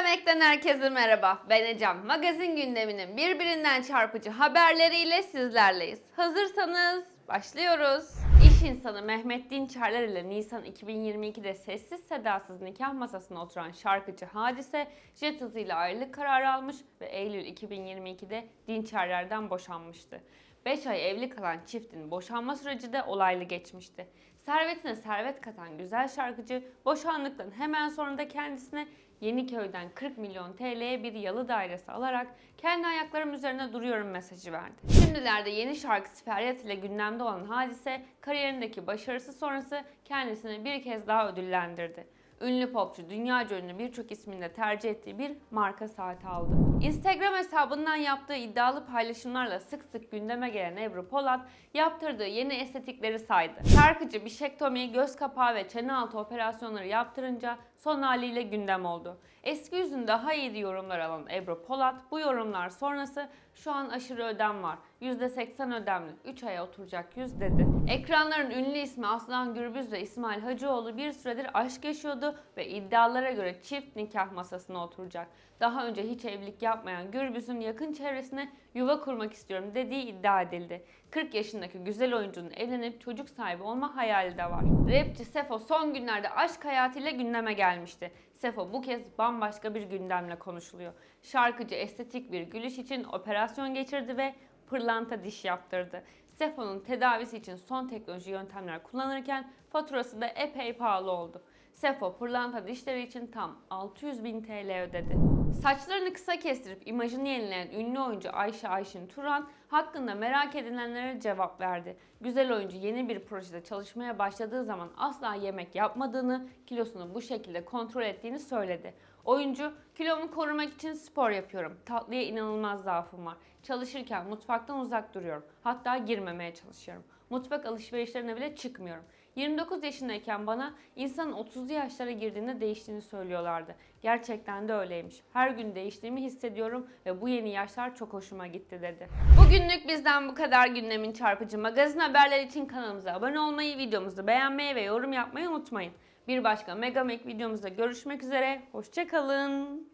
Megamek'ten herkese merhaba. Ben Ecem. Magazin gündeminin birbirinden çarpıcı haberleriyle sizlerleyiz. Hazırsanız başlıyoruz. İş insanı Mehmet Dinçerler ile Nisan 2022'de sessiz sedasız nikah masasına oturan şarkıcı Hadise jet hızıyla ayrılık kararı almış ve Eylül 2022'de Dinçerler'den boşanmıştı. 5 ay evli kalan çiftin boşanma süreci de olaylı geçmişti. Servetine servet katan güzel şarkıcı boşandıktan hemen sonra da kendisine Yeniköy'den 40 milyon TL'ye bir yalı dairesi alarak kendi ayaklarım üzerine duruyorum mesajı verdi. Şimdilerde yeni şarkısı Feryat ile gündemde olan hadise kariyerindeki başarısı sonrası kendisini bir kez daha ödüllendirdi. Ünlü popçu dünyaca ünlü birçok isminde tercih ettiği bir marka saati aldı. Instagram hesabından yaptığı iddialı paylaşımlarla sık sık gündeme gelen Ebru Polat yaptırdığı yeni estetikleri saydı. Şarkıcı bişektomi, göz kapağı ve çene altı operasyonları yaptırınca son haliyle gündem oldu. Eski yüzün daha iyi yorumlar alan Ebru Polat bu yorumlar sonrası şu an aşırı ödem var. %80 ödemli, 3 aya oturacak yüz dedi. Ekranların ünlü ismi Aslan Gürbüz ve İsmail Hacıoğlu bir süredir aşk yaşıyordu ve iddialara göre çift nikah masasına oturacak. Daha önce hiç evlilik yapmayan Gürbüz'ün yakın çevresine yuva kurmak istiyorum dediği iddia edildi. 40 yaşındaki güzel oyuncunun evlenip çocuk sahibi olma hayali de var. Rapçi Sefo son günlerde aşk hayatıyla gündeme gelmişti. Sefo bu kez bambaşka bir gündemle konuşuluyor. Şarkıcı estetik bir gülüş için operasyon geçirdi ve pırlanta diş yaptırdı. Sefo'nun tedavisi için son teknoloji yöntemler kullanırken faturası da epey pahalı oldu. Sefo pırlanta dişleri için tam 600 bin TL ödedi. Saçlarını kısa kestirip imajını yenileyen ünlü oyuncu Ayşe Ayşin Turan hakkında merak edilenlere cevap verdi. Güzel oyuncu yeni bir projede çalışmaya başladığı zaman asla yemek yapmadığını, kilosunu bu şekilde kontrol ettiğini söyledi. Oyuncu, kilomu korumak için spor yapıyorum. Tatlıya inanılmaz zaafım var. Çalışırken mutfaktan uzak duruyorum. Hatta girmemeye çalışıyorum. Mutfak alışverişlerine bile çıkmıyorum. 29 yaşındayken bana insanın 30'lu yaşlara girdiğinde değiştiğini söylüyorlardı. Gerçekten de öyleymiş. Her gün değiştiğimi hissediyorum ve bu yeni yaşlar çok hoşuma gitti dedi. Bugünlük bizden bu kadar gündemin çarpıcı magazin haberleri için kanalımıza abone olmayı, videomuzu beğenmeyi ve yorum yapmayı unutmayın. Bir başka Megamek videomuzda görüşmek üzere. Hoşçakalın.